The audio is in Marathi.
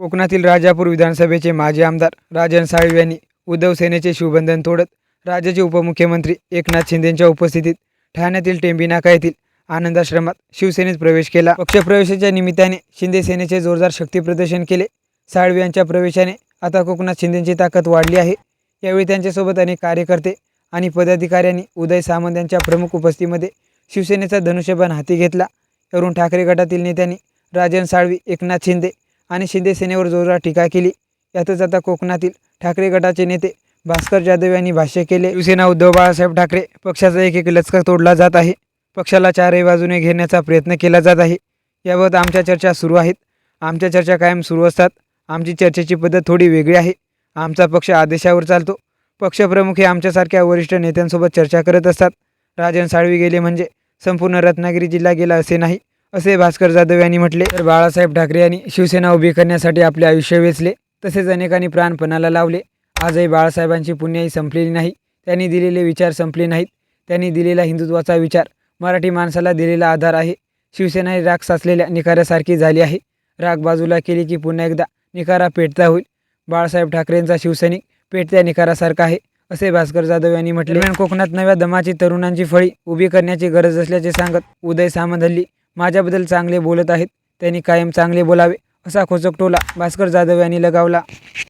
कोकणातील राजापूर विधानसभेचे माजी आमदार राजन साळवी यांनी उद्धव सेनेचे शिवबंधन तोडत राज्याचे उपमुख्यमंत्री एकनाथ शिंदेंच्या उपस्थितीत ठाण्यातील टेंबी नाका येथील आनंदाश्रमात शिवसेनेत प्रवेश केला. पक्षप्रवेशाच्या निमित्ताने शिंदे सेनेचे जोरदार शक्तीप्रदर्शन केले. साळवी यांच्या प्रवेशाने आता कोकणात शिंदेची ताकद वाढली आहे. यावेळी त्यांच्यासोबत अनेक कार्यकर्ते आणि पदाधिकाऱ्यांनी उदय सामंत यांच्या प्रमुख उपस्थितीमध्ये शिवसेनेचा धनुष्यबाण हाती घेतला. अरुण ठाकरे गटातील नेत्यांनी राजन साळवी एकनाथ शिंदे आणि शिंदे सेनेवर जोरदार टीका केली. यातच आता कोकणातील ठाकरे गटाचे नेते भास्कर जाधव यांनी भाष्य केले. शिवसेना उद्धव बाळासाहेब ठाकरे पक्षाचा एक एक लचका तोडला जात आहे. पक्षाला चारही बाजूने घेण्याचा प्रयत्न केला जात आहे. याबाबत आमच्या चर्चा सुरू आहेत. आमच्या चर्चा कायम सुरू असतात. आमची चर्चेची पद्धत थोडी वेगळी आहे. आमचा पक्ष आदेशावर चालतो. पक्षप्रमुख हे आमच्यासारख्या वरिष्ठ नेत्यांसोबत चर्चा करत असतात. राजन साळवी गेले म्हणजे संपूर्ण रत्नागिरी जिल्हा गेला असे नाही. असे भास्कर जाधव यांनी म्हटले तर बाळासाहेब ठाकरे यांनी शिवसेना उभी करण्यासाठी आपले आयुष्य वेचले. तसेच अनेकांनी प्राणपणाला लावले. आजही बाळासाहेबांची पुण्याही संपलेली नाही. त्यांनी दिलेले विचार संपले नाहीत. त्यांनी दिलेला हिंदुत्वाचा विचार मराठी माणसाला दिलेला आधार आहे. शिवसेना ही राग साचलेल्या निकाऱ्यासारखी झाली आहे. राग बाजूला केली की पुन्हा एकदा निकारा पेटता होईल. बाळासाहेब ठाकरेंचा शिवसैनिक पेटत्या निकारासारखा आहे असे भास्कर जाधव यांनी म्हटले. कोकणात नव्या दमाची तरुणांची फळी उभी करण्याची गरज असल्याचे सांगत उदय सामंत हल्ली माझ्याबद्दल चांगले बोलत आहेत. त्यांनी कायम चांगले बोलावे असा खोचक टोला भास्कर जाधव यांनी लगावला.